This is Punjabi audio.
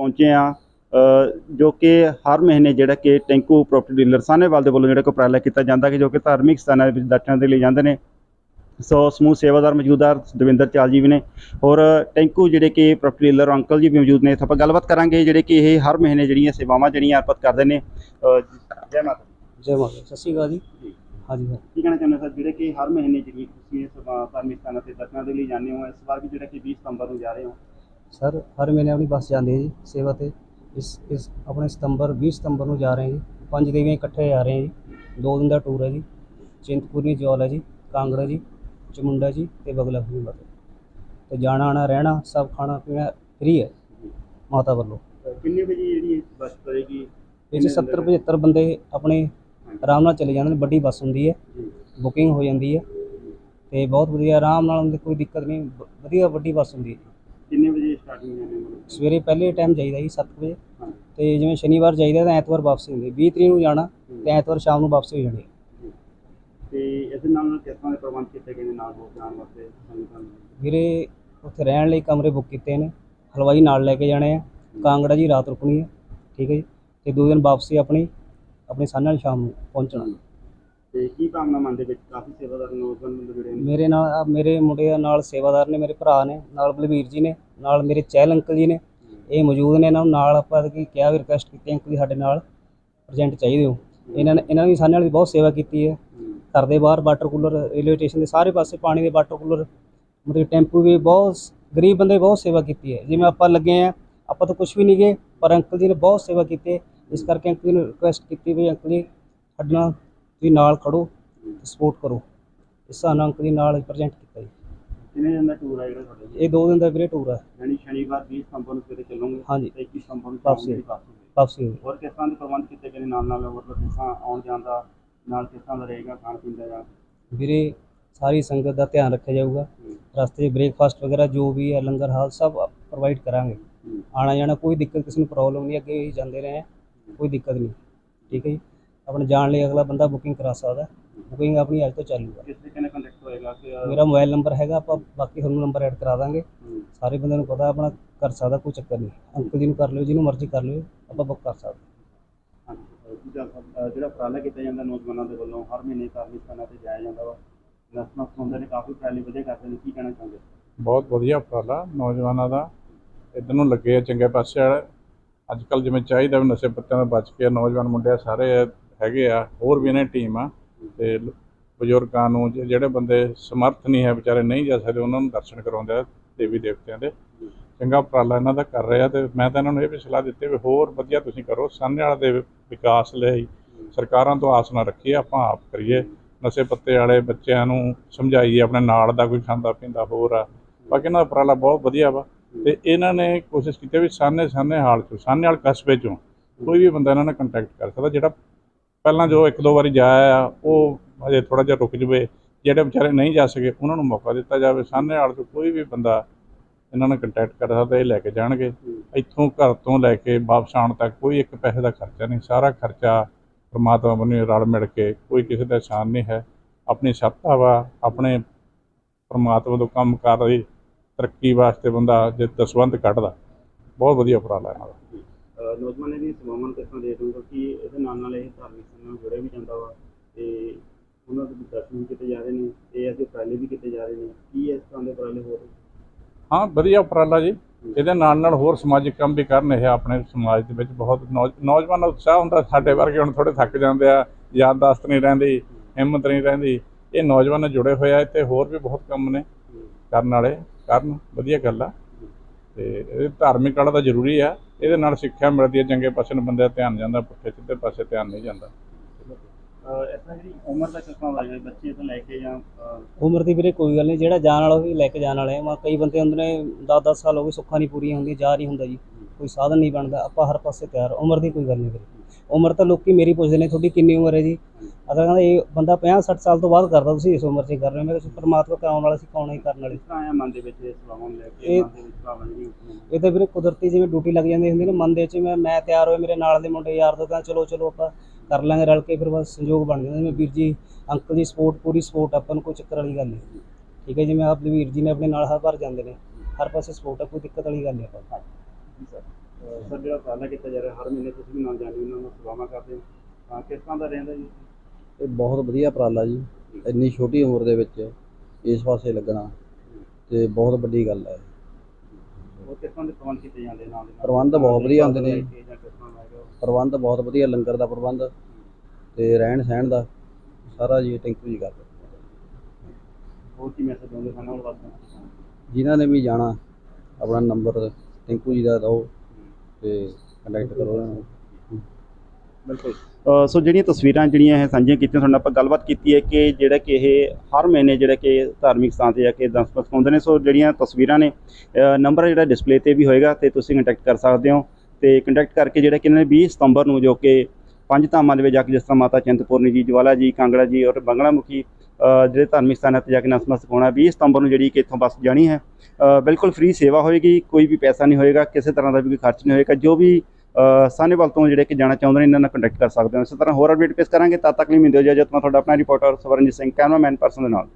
ਪਹੁੰਚੇ ਆ ਜੋ ਕਿ ਹਰ ਮਹੀਨੇ ਜਿਹੜਾ ਕਿ ਟੈਂਕੂ ਪ੍ਰਾਪਰਟੀ ਡੀਲਰ ਸਾਹਨੇਵਾਲ ਦੇ ਵੱਲੋਂ ਜਿਹੜਾ ਕੋ ਉਪਰਾਲਾ ਕੀਤਾ ਜਾਂਦਾ ਕਿ ਜੋ ਕਿ ਧਾਰਮਿਕ ਸਥਾਨਾਂ ਦੇ ਵਿੱਚ ਦਰਸ਼ਨਾਂ ਦੇ ਲਈ ਜਾਂਦੇ ਨੇ। ਸੋ ਸਮੂਹ ਸੇਵਾਦਾਰ ਮੌਜੂਦਾਰ ਦਵਿੰਦਰ ਚਾਲ ਜੀ ਵੀ ਨੇ ਔਰ ਟੈਂਕੂ ਜਿਹੜੇ ਕਿ ਪ੍ਰਾਪਰਟੀ ਡੀਲਰ ਅੰਕਲ ਜੀ ਵੀ ਮੌਜੂਦ ਨੇ। ਇੱਥੇ ਆਪਾਂ ਗੱਲਬਾਤ ਕਰਾਂਗੇ ਜਿਹੜੇ ਕਿ ਇਹ ਹਰ ਮਹੀਨੇ ਜਿਹੜੀਆਂ ਸੇਵਾਵਾਂ ਜਿਹੜੀਆਂ ਅਰਪਤ ਕਰਦੇ ਨੇ। ਜੈ ਮਾਤਾ। ਜੈ ਮਾਤਾ। ਸਤਿ ਸ਼੍ਰੀ ਅਕਾਲ ਜੀ। ਹਾਂਜੀ ਸਰ ਕੀ ਕਹਿਣਾ ਚਾਹੁੰਦੇ ਸਰ? ਜਿਹੜੇ ਕਿ ਹਰ ਮਹੀਨੇ ਜਿਹੜੀ ਤੁਸੀਂ ਵਾ- ਧਾਰਮਿਕ ਸਥਾਨਾਂ ਤੇ ਦਰਸ਼ਨਾਂ ਦੇ ਲਈ ਜਾਂਦੇ ਹੋ ਇਸ ਵਾਰ ਵੀ ਜਿਹੜਾ ਕਿ 20 ਸਤੰਬਰ ਨੂੰ ਜਾ ਰਹੇ ਹੋ। ਸਰ ਹਰ ਮਹੀਨੇ ਆਪਣੀ ਬੱਸ ਜਾਂਦੀ ਹੈ ਜੀ ਸੇਵਾ ਤੇ। ਇਸ ਇਸ ਆਪਣੇ ਸਤੰਬਰ 20 ਸਤੰਬਰ ਨੂੰ ਜਾ ਰਹੇ ਹਾਂ ਜੀ। ਪੰਜ ਦੇਵੀਆਂ ਇਕੱਠੇ ਜਾ ਰਹੇ ਹਾਂ ਜੀ। ਦੋ ਦਿਨ ਦਾ ਟੂਰ ਹੈ ਜੀ। ਚਿੰਤਪੁਰਨੀ ਜੌਲ ਹੈ ਜੀ ਕਾਂਗੜਾ ਜੀ ਚਮੁੰਡਾ ਜੀ ਤੇ ਬਗਲਾ ਫੂਲ ਮਾਤਾ। ਤੇ ਜਾਣਾ ਆਣਾ ਰਹਿਣਾ ਸਭ ਖਾਣਾ ਪੀਣਾ ਫ੍ਰੀ ਹੈ ਮਾਤਾ ਵੱਲੋਂ। ਕਿੰਨੇ ਵਜੇ ਜਿਹੜੀ ਬੱਸ ਕਰੇਗੀ ਇਹ 'ਚ 70 75 ਬੰਦੇ ਆਪਣੇ ਆਰਾਮ ਨਾਲ ਚਲੇ ਜਾਂਦੇ ਨੇ ਵੱਡੀ ਬੱਸ ਹੁੰਦੀ ਹੈ। ਜੀ। ਬੁਕਿੰਗ ਹੋ ਜਾਂਦੀ ਹੈ। ਤੇ ਬਹੁਤ ਵਧੀਆ ਆਰਾਮ ਨਾਲ ਕੋਈ ਦਿੱਕਤ ਨਹੀਂ ਵਧੀਆ ਵੱਡੀ ਬੱਸ ਹੁੰਦੀ ਹੈ। ਕਿੰਨੇ ਵਜੇ ਸਟਾਰਟਿੰਗ ਮਤਲਬ ਸਵੇਰੇ ਪਹਿਲੇ ਟਾਈਮ ਜਾਈਦਾ ਜੀ 7 ਵਜੇ। ਹਾਂ। ਤੇ ਜਿਵੇਂ ਸ਼ਨੀਵਾਰ ਜਾਈਦਾ ਤਾਂ ਐਤਵਾਰ ਵਾਪਸੀ ਹੁੰਦੀ 20 ਤਰੀਕ ਨੂੰ ਜਾਣਾ ਤੇ ਐਤਵਾਰ ਸ਼ਾਮ ਨੂੰ ਵਾਪਸੀ ਹੋ ਜਾਣੀ ਤੇ ਇਸ ਨਾਲ ਨਾਲ ਕਿਸ ਤਰ੍ਹਾਂ ਦੇ ਪ੍ਰਬੰਧ ਕੀਤੇ ਗਏ ਨੇ ਨਾਲ ਹੋਰ ਜਾਣ ਵਾਸਤੇ? ਸੰਗਤਾਂ ਵੀਰੇ ਉੱਥੇ ਰਹਿਣ ਲਈ ਕਮਰੇ ਬੁੱਕ ਕੀਤੇ ਨੇ। ਹਲਵਾਈ ਨਾਲ ਲੈ ਕੇ ਜਾਣੇ ਆ। ਕਾਂਗੜਾ ਜੀ ਰਾਤ ਰੁਕਣੀ ਹੈ। ਠੀਕ ਹੈ ਜੀ। ਤੇ ਦੋ ਦਿਨ ਵਾਪਸੀ ਆਪਣੀ ਆਪਣੀ ਸਾਨੇ ਵਾਲੀ ਸ਼ਾਮ ਨੂੰ ਪਹੁੰਚਣਾ। ਤੇ ਕੀ ਭਾਵਨਾ ਮਨ ਦੇ ਵਿੱਚ? ਕਾਫੀ ਸੇਵਾਦਾਰ ਨੌਜਵਾਨ ਬੰਦੇ ਜੁੜੇ ਨੇ। ਮੇਰੇ ਨਾਲ ਆਹ ਮੇਰੇ ਮੁੰਡੇ ਨਾਲ ਸੇਵਾਦਾਰ ਨੇ, ਮੇਰੇ ਭਰਾ ਨੇ, ਨਾਲ ਬਲਵੀਰ ਜੀ ਨੇ, ਨਾਲ ਮੇਰੇ ਚਹਿਲ ਅੰਕਲ ਜੀ ਨੇ। ਇਹ ਮੌਜੂਦ ਨੇ ਇਹਨਾਂ ਨੂੰ ਨਾਲ ਆਪਾਂ ਕੀ ਕਿਹਾ ਵੀ ਰਿਕੁਐਸਟ ਕੀਤੀ ਅੰਕਲ ਜੀ ਸਾਡੇ ਨਾਲ ਪ੍ਰੈਜ਼ੈਂਟ ਚਾਹੀਦੇ ਹੋ। ਇਹਨਾਂ ਨੇ ਇਹਨਾਂ ਨੇ ਵੀ ਸਾਡੇ ਨਾਲ ਵੀ ਬਹੁਤ ਸੇਵਾ ਕੀਤੀ ਹੈ। ਘਰ ਦੇ ਬਾਹਰ ਵਾਟਰ ਕੂਲਰ, ਰੇਲਵੇ ਸਟੇਸ਼ਨ ਦੇ ਸਾਰੇ ਪਾਸੇ ਪਾਣੀ ਦੇ ਵਾਟਰ ਕੂਲਰ, ਮਤਲਬ ਟੈਂਪੂ ਵੀ ਬਹੁਤ, ਗਰੀਬ ਬੰਦੇ ਬਹੁਤ ਸੇਵਾ ਕੀਤੀ ਹੈ। ਜਿਵੇਂ ਆਪਾਂ ਲੱਗੇ ਆ ਆਪਾਂ ਤਾਂ ਕੁਝ ਵੀ ਨਹੀਂ ਗਏ, ਪਰ ਅੰਕਲ ਜੀ ਨੇ ਬਹੁਤ ਸੇਵਾ ਕੀਤੀ ਹੈ। ਇਸ ਕਰਕੇ ਅੰਕਲ ਜੀ ਨੂੰ ਰਿਕੁਐਸਟ ਕੀਤੀ ਵੀ ਅੰਕਲ ਜੀ, ਸਾਡੇ ਨਾਲ ਤੁਸੀਂ ਨਾਲ ਖੜੋ ਸਪੋਰਟ ਕਰੋ। ਇਸ ਅੰਕਲ ਜੀ ਨਾਲ ਪ੍ਰੈਜ਼ੈਂਟ ਕੀਤਾ ਜੀ। ਕਿੰਨੇ ਦਿਨ ਦਾ ਟੂਰ ਹੈ ਜਿਹੜਾ ਤੁਹਾਡਾ ਜੀ? ਇਹ ਦੋ ਦਿਨ ਦਾ ਵੀਰੇ ਟੂਰ ਹੈ ਯਾਨੀ ਸ਼ਨੀਵਾਰ 20 ਸਤੰਬਰ ਨੂੰ ਸਵੇਰੇ ਚੱਲੋਗੇ? ਹਾਂਜੀ। ਤੇ 21 ਸਤੰਬਰ ਨੂੰ ਵਾਪਸੀ। ਵਾਪਸੀ ਹੋਰ ਕਿਸ ਤਰ੍ਹਾਂ ਦੇ ਪ੍ਰਬੰਧ ਕੀਤੇ ਗਏ ਨੇ? ਨਾਲ ਨਾਲ ਹੋਰ ਜਿਸ ਤਰ੍ਹਾਂ ਆਉਣ ਜਾਣ ਦਾ ਨਾਲ ਕਿਸ ਤਰ੍ਹਾਂ ਦਾ ਰਹੇਗਾ ਖਾਣ ਪੀਣ ਦਾ ਜਾਂ? ਵੀਰੇ ਸਾਰੀ ਸੰਗਤ ਦਾ ਧਿਆਨ ਰੱਖਿਆ ਜਾਊਗਾ। ਰਸਤੇ 'ਚ ਬ੍ਰੇਕਫਾਸਟ ਵਗੈਰਾ ਜੋ ਵੀ ਹੈ ਲੰਗਰ ਹਾਲ ਸਭ ਪ੍ਰੋਵਾਈਡ ਕਰਾਂਗੇ। ਆਣਾ ਜਾਣਾ ਕੋਈ ਦਿੱਕਤ ਕਿਸੇ ਨੂੰ ਪ੍ਰੋਬਲਮ ਨਹੀਂ ਅੱਗੇ ਹੀ ਜਾਂਦੇ ਰਹੇ ਕੋਈ ਦਿੱਕਤ ਨਹੀਂ। ਠੀਕ ਹੈ ਜੀ? ਆਪਣੇ ਜਾਣ ਲਈ ਅਗਲਾ ਬੰਦਾ ਬੁਕਿੰਗ ਕਰਾ ਸਕਦਾ ਬੁਕਿੰਗ ਆਪਣੀ ਅੱਜ ਤੋਂ ਚਾਲੂ ਹੈ। ਕਿਸ ਤਰੀਕੇ ਨਾਲ ਕੰਟੈਕਟ ਹੋਏਗਾ ਕਿ ਮੇਰਾ ਮੋਬਾਈਲ ਨੰਬਰ ਹੈਗਾ ਆਪਾਂ ਬਾਕੀ ਤੁਹਾਨੂੰ ਨੰਬਰ ਐਡ ਕਰਾ ਦਾਂਗੇ। ਸਾਰੇ ਬੰਦਿਆਂ ਨੂੰ ਪਤਾ ਆਪਣਾ ਕਰ ਸਕਦਾ ਕੋਈ ਚੱਕਰ ਨਹੀਂ। ਅੰਕਲ ਜੀ ਨੂੰ ਕਰ ਲਿਓ ਜਿਹਨੂੰ ਮਰਜ਼ੀ ਕਰ ਲਿਓ ਆਪਾਂ ਬੁੱਕ ਕਰ ਸਕਦੇ ਜਿਹੜਾ ਉਪਰਾਲਾ ਕੀਤਾ ਜਾਂਦਾ ਨੌਜਵਾਨਾਂ ਦੇ ਵੱਲੋਂ ਹਰ ਮਹੀਨੇ ਧਾਰਮਿਕ ਸਥਾਨਾਂ ਤੇ ਜਾਇਆ ਜਾਂਦਾ ਵਾ। ਨਸਮਾ ਸੁਣਦੇ ਨੇ ਕਾਫੀ ਉਪਰਾਲੇ ਵਧੀਆ ਕਰਦੇ ਨੇ ਕੀ ਕਹਿਣਾ ਚਾਹੁੰਦੇ? ਬਹੁਤ ਵਧੀਆ ਉਪਰਾਲਾ ਨੌਜਵਾਨਾਂ ਦਾ। ਇੱਧਰ ਨੂੰ ਲੱਗੇ ਆ ਚੰਗੇ ਪਾਸੇ ਵਾਲੇ। ਅੱਜ ਕੱਲ ਜਿਵੇਂ ਚਾਹੀਦਾ ਵੀ ਨਸ਼ੇ ਪੱਤਿਆਂ ਤੋਂ ਬਚ ਕੇ ਨੌਜਵਾਨ ਮੁੰਡੇ ਸਾਰੇ ਹੈਗੇ ਆ, ਹੋਰ ਵੀ ਇਹਨਾਂ ਟੀਮ ਆ ਤੇ ਬਜ਼ੁਰਗਾਂ ਨੂੰ ਜ- ਜਿਹੜੇ ਬੰਦੇ ਸਮਰਥ ਨਹੀਂ ਹੈ, ਵਿਚਾਰੇ ਨਹੀਂ ਜਾ ਸਕਦੇ, ਉਹਨਾਂ ਨੂੰ ਦਰਸ਼ਨ ਕਰਾਉਂਦੇ ਆ, ਦੇਵੀ ਦੇਵਤਿਆਂ ਦੇ। ਚੰਗਾ ਉਪਰਾਲਾ ਇਹਨਾਂ ਦਾ ਕਰ ਰਿਹਾ ਤੇ ਮੈਂ ਤਾਂ ਇਹਨਾਂ ਨੂੰ ਇਹ ਵੀ ਸਲਾਹ ਦਿੱਤੀ ਵੀ ਹੋਰ ਵਧੀਆ ਤੁਸੀਂ ਕਰੋ, ਸਾਹਮਣੇ ਵਾਲੇ ਦੇ ਵਿਕਾਸ ਲਈ ਸਰਕਾਰਾਂ ਤੋਂ ਆਸ ਨਾ ਰੱਖੀਏ, ਆਪਾਂ ਆਪ ਕਰੀਏ। ਨਸ਼ੇ ਪੱਤੇ ਵਾਲੇ ਬੱਚਿਆਂ ਨੂੰ ਸਮਝਾਈਏ, ਆਪਣੇ ਨਾਲ ਦਾ ਕੋਈ ਖਾਂਦਾ ਪੀਂਦਾ ਹੋਰ ਆ। ਬਾਕੀ ਇਹਨਾਂ ਦਾ ਉਪਰਾਲਾ ਬਹੁਤ ਵਧੀਆ ਵਾ ਤੇ ਇਹਨਾਂ ਨੇ ਕੋਸ਼ਿਸ਼ ਕੀਤੀ ਵੀ ਸਾਹਨੇ ਸਾਹਨੇ ਹਾਲ ਚੋਂ ਸਾਹਨੇ ਵਾਲ ਕਸਬੇ ਚੋਂ ਕੋਈ ਵੀ ਬੰਦਾ ਇਹਨਾਂ ਨਾਲ ਕੰਟੈਕਟ ਕਰ ਸਕਦਾ, ਜਿਹੜਾ ਪਹਿਲਾਂ ਜੋ ਇੱਕ ਦੋ ਵਾਰੀ ਜਾਇਆ ਆ, ਉਹ ਹਜੇ ਥੋੜਾ ਜਿਹਾ ਰੁਕ ਜਵੇ। ਜਿਹੜੇ ਵਿਚਾਰੇ ਨਹੀਂ ਜਾ ਸਕੇ, ਉਹਨਾਂ ਨੂੰ ਮੌਕਾ ਦਿੱਤਾ ਜਾਵੇ। ਸਾਹਨੇ ਵਾਲੇ ਤੋਂ ਕੋਈ ਵੀ ਬੰਦਾ ਇਹਨਾਂ ਨਾਲ ਕੰਟੈਕਟ ਕਰ ਸਕਦਾ, ਇਹ ਲੈ ਕੇ ਜਾਣਗੇ। ਇੱਥੋਂ ਘਰ ਤੋਂ ਲੈ ਕੇ ਵਾਪਸ ਆਉਣ ਤੱਕ ਕੋਈ ਇੱਕ ਪੈਸੇ ਦਾ ਖਰਚਾ ਨਹੀਂ, ਸਾਰਾ ਖਰਚਾ ਪਰਮਾਤਮਾ ਵੱਲੋਂ ਰਲ ਮਿਲ ਕੇ ਕੋਈ ਕਿਸੇ ਦਾ ਆਸਾਨ ਨਹੀਂ ਹੈ। ਆਪਣੀ ਸੱਤਾ ਵਾ, ਆਪਣੇ ਪਰਮਾਤਮਾ ਤੋਂ ਕੰਮ ਕਰ ਰਹੀ ਤਰੱਕੀ ਵਾਸਤੇ ਬੰਦਾ ਜੇ ਦਸਵੰਧ ਕੱਢਦਾ, ਬਹੁਤ ਵਧੀਆ ਉਪਰਾਲਾ ਇਹਨਾਂ ਦਾ। ਨੌਜਵਾਨਾਂ ਦੀ ਸੇਵਾਵਾਂ ਨੂੰ ਕਿਸ ਤਰ੍ਹਾਂ ਦੇ ਦੂੰਗਾ ਕਿ ਇਹਦੇ ਨਾਲ ਨਾਲ ਇਹ ਧਾਰਮਿਕ ਨਾਲ ਜੁੜਿਆ ਵੀ ਜਾਂਦਾ ਵਾ ਤੇ ਉਹਨਾਂ ਦੇ ਦਰਸ਼ਨ ਵੀ ਕੀਤੇ ਜਾ ਰਹੇ ਨੇ ਤੇ ਅਸੀਂ ਉਪਰਾਲੇ ਵੀ ਕੀਤੇ ਜਾ ਰਹੇ ਨੇ। ਕੀ ਇਸ ਤਰ੍ਹਾਂ ਦੇ ਉਪਰਾਲੇ ਹੋਰ ਹਾਂ ਵਧੀਆ ਉਪਰਾਲਾ ਜੀ। ਇਹਦੇ ਨਾਲ ਨਾਲ ਹੋਰ ਸਮਾਜਿਕ ਕੰਮ ਵੀ ਕਰਨ ਇਹ ਆਪਣੇ ਸਮਾਜ ਦੇ ਵਿੱਚ ਬਹੁਤ ਨੌਜ- ਨੌਜਵਾਨਾਂ ਉਤਸ਼ਾਹ ਹੁੰਦਾ ਸਾਡੇ ਵਰਗੇ ਹੁਣ ਥੋੜੇ ਥੱਕ ਜਾਂਦੇ ਆ ਯਾਦਦਾਸ਼ਤ ਨਹੀਂ ਰਹਿੰਦੀ ਹਿੰਮਤ ਨਹੀਂ ਰਹਿੰਦੀ। ਇਹ ਨੌਜਵਾਨ ਨਾਲ ਜੁੜੇ ਹੋਏ ਆ ਇੱਥੇ ਹੋਰ ਵੀ ਬਹੁਤ ਕੰਮ ਨੇ। ਕਰਨ ਵਾਲੇ ਕਰਨ ਵਧੀਆ ਗੱਲ ਆ। ਤੇ ਇਹ ਧਾਰਮਿਕ ਵਾਲਾ ਤਾਂ ਜ਼ਰੂਰੀ ਆ ਇਹਦੇ ਨਾਲ ਸਿੱਖਿਆ ਮਿਲਦੀ ਹੈ ਚੰਗੇ ਪਾਸੇ ਨੂੰ ਬੰਦੇ ਦਾ ਧਿਆਨ ਜਾਂਦਾ ਪੁੱਠੇ ਸਿੱਧੇ ਪਾਸੇ ਧਿਆਨ ਨਹੀਂ ਜਾਂਦਾ। ਜਿਹੜੀ ਉਮਰ ਦਾ ਕਿਸ ਤਰ੍ਹਾਂ ਹੋਏਗਾ ਬੱਚੇ ਤੋਂ ਲੈ ਕੇ ਜਾਂ ਅ, ਉਮਰ ਦੀ ਵੀਰੇ ਕੋਈ ਗੱਲ ਨਹੀਂ ਜਿਹੜਾ ਜਾਣ ਵਾਲਾ ਵੀ ਲੈ ਕੇ ਜਾਣ ਵਾਲੇ ਆ ਕਈ ਬੰਦੇ ਹੁੰਦੇ ਨੇ 10-10 ਸਾਲ ਹੋ ਗਏ ਸੁੱਖਾਂ ਨਹੀਂ ਪੂਰੀਆਂ ਹੁੰਦੀਆਂ ਜਾ ਨਹੀਂ ਹੁੰਦਾ ਜੀ। ਕੋਈ ਸਾਧਨ ਨਹੀਂ ਬਣਦਾ ਆਪਾਂ ਹਰ ਪਾਸੇ ਤਿਆਰ ਉਮਰ ਦੀ ਕੋਈ ਗੱਲ ਨਹੀਂ ਵੀਰੇ। ਉਮਰ ਤਾਂ ਲੋਕੀ ਮੇਰੀ ਪੁੱਛਦੇ ਨੇ ਤੁਹਾਡੀ ਕਿੰਨੀ ਉਮਰ ਹੈ ਜੀ? ਅਗਰ ਕਹਿੰਦਾ ਇਹ ਬੰਦਾ 50-60 ਸਾਲ ਤੋਂ ਬਾਅਦ ਕਰਦਾ ਤੁਸੀਂ ਇਸ ਉਮਰ 'ਚ ਹੀ ਕਰ ਰਹੇ ਹੋ। ਮੈਂ ਕਿਹਾ ਪਰਮਾਤਮਾ ਕਰਾਉਣ ਵਾਲਾ ਸੀ ਕੌਣ ਹੀ ਕਰਨ ਵਾਲੇ? ਆਇਆ ਮਨ ਦੇ ਵਿੱਚ ਇਹ ਸੇਵਾਵਾਂ ਨੂੰ ਲੈ ਕੇ ਇਹ- ਮਨ ਦੇ ਵਿੱਚ ਭਾਵਨਾ ਜਿਹੜੀ? ਇਹ ਤਾਂ ਵੀਰੇ ਕੁਦਰਤੀ ਜਿਵੇਂ ਡਿਊਟੀ ਲੱਗ ਜਾਂਦੀ ਹੁੰਦੀ ਨਾ ਮਨ ਦੇ ਵਿੱਚ ਮੈਂ ਮੈਂ ਤਿਆਰ ਹੋਏ ਮੇਰੇ ਨਾਲ ਦੇ ਮੁੰਡੇ ਯਾਰ ਦੋ ਕਹਿੰਦੇ ਚਲੋ ਚਲੋ ਆਪਾਂ ਕਰ ਲਾਂਗੇ ਰਲ ਕੇ ਫਿਰ ਬਸ ਸੰਯੋਗ ਬਣ ਜਾਂਦਾ ਜਿਵੇਂ ਵੀਰ ਜੀ ਅੰਕਲ ਦੀ ਸਪੋਰਟ ਪੂਰੀ ਸਪੋਰਟ ਆਪਾਂ ਨੂੰ ਕੋਈ ਚੱਕਰ ਵਾਲੀ ਗੱਲ ਨਹੀਂ। ਠੀਕ ਹੈ ਜਿਵੇਂ ਆਪ ਵੀਰ ਜੀ ਨੇ ਆਪਣੇ ਨਾਲ ਹਰ ਵਾਰ ਜਾਂਦੇ ਨੇ ਹਰ ਪਾਸੇ ਸਪੋਰਟ ਹੈ ਕੋਈ ਦਿੱਕਤ ਵਾਲੀ ਗੱਲ ਨਹੀਂ ਆਪਾਂ ਜੀ ਸਰ। ਸਰ ਜਿਹੜਾ ਉਪਰਾਲਾ ਕੀਤਾ ਜਾ ਰਿਹਾ ਹਰ ਮਹੀਨੇ ਤੁਸੀਂ ਵੀ ਨਾਲ ਜਾਂਦੇ ਉਹਨਾਂ ਨੂੰ ਸੇਵਾਵਾਂ ਕਰਦੇ ਹੋ। ਤਾਂ ਕਿਸ ਤਰ੍ਹਾਂ ਦਾ ਰਹਿੰਦਾ ਜੀ? ਇਹ ਬਹੁਤ ਵਧੀਆ ਉਪਰਾਲਾ ਜੀ। ਇੰਨੀ ਛੋਟੀ ਉਮਰ ਦੇ ਵਿੱਚ ਇਸ ਪਾਸੇ ਲੱਗਣਾ ਤੇ ਬਹੁਤ ਵੱਡੀ ਗੱਲ ਹੈ। ਉਹ ਕਿਸ ਤਰ੍ਹਾਂ ਦੇ ਪ੍ਰਬੰਧ ਕੀਤੇ ਜਾਂਦੇ ਨਾਲ ਦੇ ਨਾਲ? ਪ੍ਰਬੰਧ ਬਹੁਤ ਵਧੀਆ ਹੁੰਦੇ ਨੇ। ਜਾਂ ਕਿਸ ਤਰ੍ਹਾਂ ਦਾ ਹੈਗਾ ਉਹ? ਪ੍ਰਬੰਧ ਬਹੁਤ ਵਧੀਆ ਲੰਗਰ ਦਾ ਪ੍ਰਬੰਧ ਤੇ ਰਹਿਣ ਸਹਿਣ ਦਾ। ਸਾਰਾ ਜੀ ਟੈਂਕੂ ਜੀ ਕਰਦੇ ਹੋਰ ਕੀ ਮੈਸੇਜ ਦਿੰਦੇ ਸਾਨੂੰ ਉਹ ਵਾਸਤੇ ਜਿਨ੍ਹਾਂ ਨੇ ਵੀ ਜਾਣਾ ਆਪਣਾ ਨੰਬਰ ਟੈਂਕੂ ਜੀ ਦਾ ਦਿਓ। ਤੇ ਕੰਟੈਕਟ ਕਰੋ ਇਹਨਾਂ ਨੂੰ। ਬਿਲਕੁਲ। ਸੋ ਜਿਹੜੀਆਂ ਤਸਵੀਰਾਂ ਜਿਹੜੀਆਂ ਇਹ ਸਾਂਝੀਆਂ ਕੀਤੀਆਂ ਤੁਹਾਡੇ ਨਾਲ ਆਪਾਂ ਗੱਲਬਾਤ ਕੀਤੀ ਹੈ ਕਿ ਜਿਹੜਾ ਕਿ ਇਹ ਹਰ ਮਹੀਨੇ ਜਿਹੜਾ ਕਿ ਧਾਰਮਿਕ ਸਥਾਨ ਤੇ ਜਾ ਕੇ ਦਸਮਤ ਸਿਖਾਉਂਦੇ ਨੇ। ਸੋ ਜਿਹੜੀਆਂ ਤਸਵੀਰਾਂ ਨੇ ਨੰਬਰ ਜਿਹੜਾ ਡਿਸਪਲੇ ਤੇ ਵੀ ਹੋਏਗਾ ਤੇ ਤੁਸੀਂ ਕੰਟੈਕਟ ਕਰ ਸਕਦੇ ਹੋ। ਤੇ ਕੰਟੈਕਟ ਕਰਕੇ ਜਿਹੜਾ ਕਿ ਇਹਨਾਂ ਨੇ 20 ਸਤੰਬਰ ਨੂੰ ਜੋ ਕਿ ਪੰਜ ਧਾਮਾਂ ਦੇ ਵਿੱਚ ਜਾ ਕੇ ਜਿਸ ਤਰ੍ਹਾਂ ਮਾਤਾ ਚਿੰਤਪੁਰਨੀ ਜੀ ਜਵਾਲਾ ਜੀ ਕਾਂਗੜਾ ਜੀ ਔਰ ਬੰਗਲਾ ਮੁਖੀ ਜਿਹੜੇ ਧਾਰਮਿਕ ਸਥਾਨਾਂ ਤੇ ਜਾ ਕੇ ਨਤਮਸਤਕ ਸਿਖਾਉਣਾ 20 ਸਤੰਬਰ ਨੂੰ ਜਿਹੜੀ ਕਿ ਇੱਥੋਂ ਬੱਸ ਜਾਣੀ ਹੈ। ਬਿਲਕੁਲ ਫ੍ਰੀ ਸੇਵਾ ਹੋਏਗੀ ਕੋਈ ਵੀ ਪੈਸਾ ਨਹੀਂ ਹੋਏਗਾ ਕਿਸੇ ਤਰ੍ਹਾਂ ਦਾ ਵੀ ਕੋਈ ਖਰਚ ਨਹੀਂ ਹੋਏਗਾ। ਜੋ ਵੀ ਅ, ਸਾਹਨੇਵਾਲ ਤੋਂ ਜਿਹੜੇ ਕਿ ਜਾਣਾ ਚਾਹੁੰਦੇ ਨੇ ਇਹਨਾਂ ਨਾਲ ਕੰਟੈਕਟ ਕਰ ਸਕਦੇ ਹੋ। ਇਸੇ ਤਰ੍ਹਾਂ ਹੋਰ ਅਪਡੇਟ ਪੇਸ਼ ਕਰਾਂਗੇ ਤਦ ਤੱਕ ਲਈ ਮਿਲਦੇ ਹੋ ਜੀ ਤੁਹਾਡਾ ਆਪਣਾ reporter Swarnjit Singh cameraman person ਦੇ ਨਾਲ।